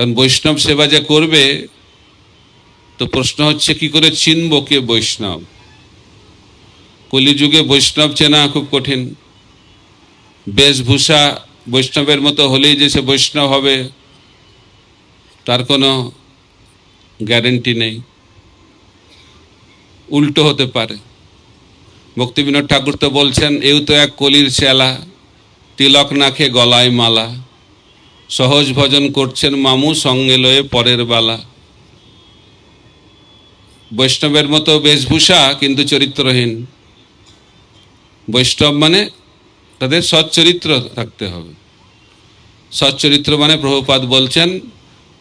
কারণ বৈষ্ণব সেবা যে করবে, তো প্রশ্ন হচ্ছে কি করে চিনব কে বৈষ্ণব? কলিযুগে বৈষ্ণব চেনা খুব কঠিন। বেশভূষা বৈষ্ণবের মতো হলেই যে সে বৈষ্ণব হবে, তার কোনো গ্যারেন্টি নেই। উল্টো হতে পারে। ভক্তিবিনোদ ঠাকুর তো বলছেন, এও তো এক কলির চেলা, তিলক নাখে গলায় মালা। সহজ ভজন করছেন মামু সঙ্গে লয়ে পরের বালা। বৈষ্ণবের মতো বেশভূষা কিন্তু চরিত্রহীন। বৈষ্ণব মানে তাদের সচ্চরিত্র থাকতে হবে। সচ্চরিত্র মানে প্রভুপাদ বলছেন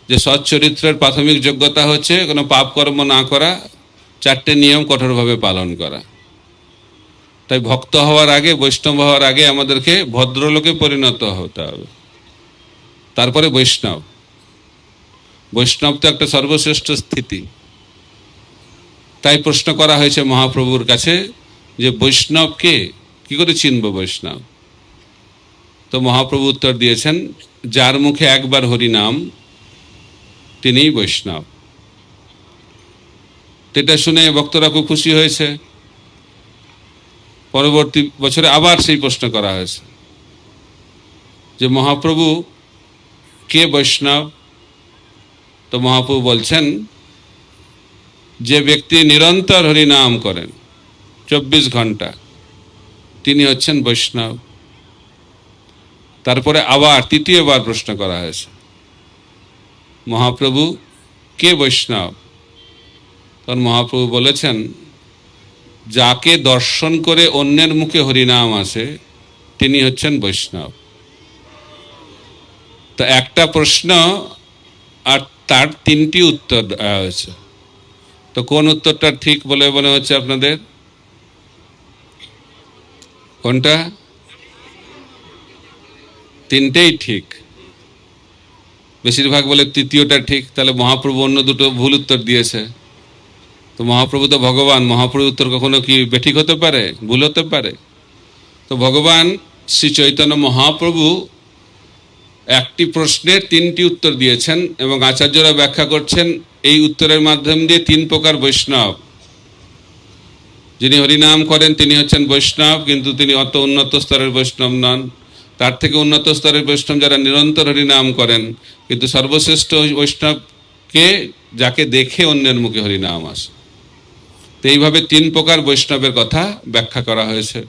যে সচ্চরিত্রের প্রাথমিক যোগ্যতা হচ্ছে কোনো পাপ কর্ম না করা, চারটে নিয়ম কঠোরভাবে পালন করা। তাই ভক্ত হওয়ার আগে, বৈষ্ণব হওয়ার আগে আমাদেরকে ভদ্রলোকে পরিণত হতে হবে। তারপরে বৈষ্ণব। বৈষ্ণব তো একটা সর্বশ্রেষ্ঠ স্থিতি। তাই প্রশ্ন করা হয়েছে মহাপ্রভুর কাছে যে বৈষ্ণবকে কি করে চিনব বৈষ্ণব? তো মহাপ্রভু উত্তর দিয়েছেন, যার মুখে একবার হরি নাম তিনিই বৈষ্ণব। এটা শুনে ভক্তরা খুব খুশি হয়েছে। পরবর্তী বছরে আবার সেই প্রশ্ন করা হয়েছে যে মহাপ্রভু কে বৈষ্ণব? তো মহাপ্রভু বলছেন, যে ব্যক্তি নিরন্তর হরিনাম করেন, চব্বিশ ঘণ্টা, তিনি হচ্ছেন বৈষ্ণব। তারপরে আবার তৃতীয়বার প্রশ্ন করা হয়েছে, মহাপ্রভু কে বৈষ্ণব? তখন মহাপ্রভু বলেছেন, যাকে দর্শন করে অন্যের মুখে হরিনাম আসে তিনি হচ্ছেন বৈষ্ণব। তো একটা প্রশ্ন আর তার তিনটি উত্তর দেওয়া হয়েছে। তো কোন উত্তরটা ঠিক বলে মনে হচ্ছে আপনাদের? কোনটা? তিনটেই ঠিক। বেশিরভাগ বলে তৃতীয়টা ঠিক, তাহলে মহাপ্রভু অন্য দুটো ভুল উত্তর দিয়েছে। তো মহাপ্রভু তো ভগবান মহাপ্রভু উত্তর কখনো কি বেঠিক হতে পারে? ভুল হতে পারে। তো ভগবান শ্রী চৈতন্য মহাপ্রভু একটি প্রশ্নের তিনটি উত্তর দিয়েছেন এবং আচার্যরা ব্যাখ্যা করছেন, এই উত্তরের মাধ্যম দিয়ে তিন প্রকার বৈষ্ণব। যিনি হরিনাম করেন, তিনি হচ্ছেন বৈষ্ণব, কিন্তু তিনি অত উন্নত স্তরের বৈষ্ণব নন। তার থেকে উন্নত স্তরের বৈষ্ণব যারা নিরন্তর হরিনাম করেন, কিন্তু সর্বশ্রেষ্ঠ বৈষ্ণবকে যাকে দেখে অন্যের মুখে হরিনাম আসে। তো এইভাবে তিন প্রকার বৈষ্ণবের কথা ব্যাখ্যা করা হয়েছে।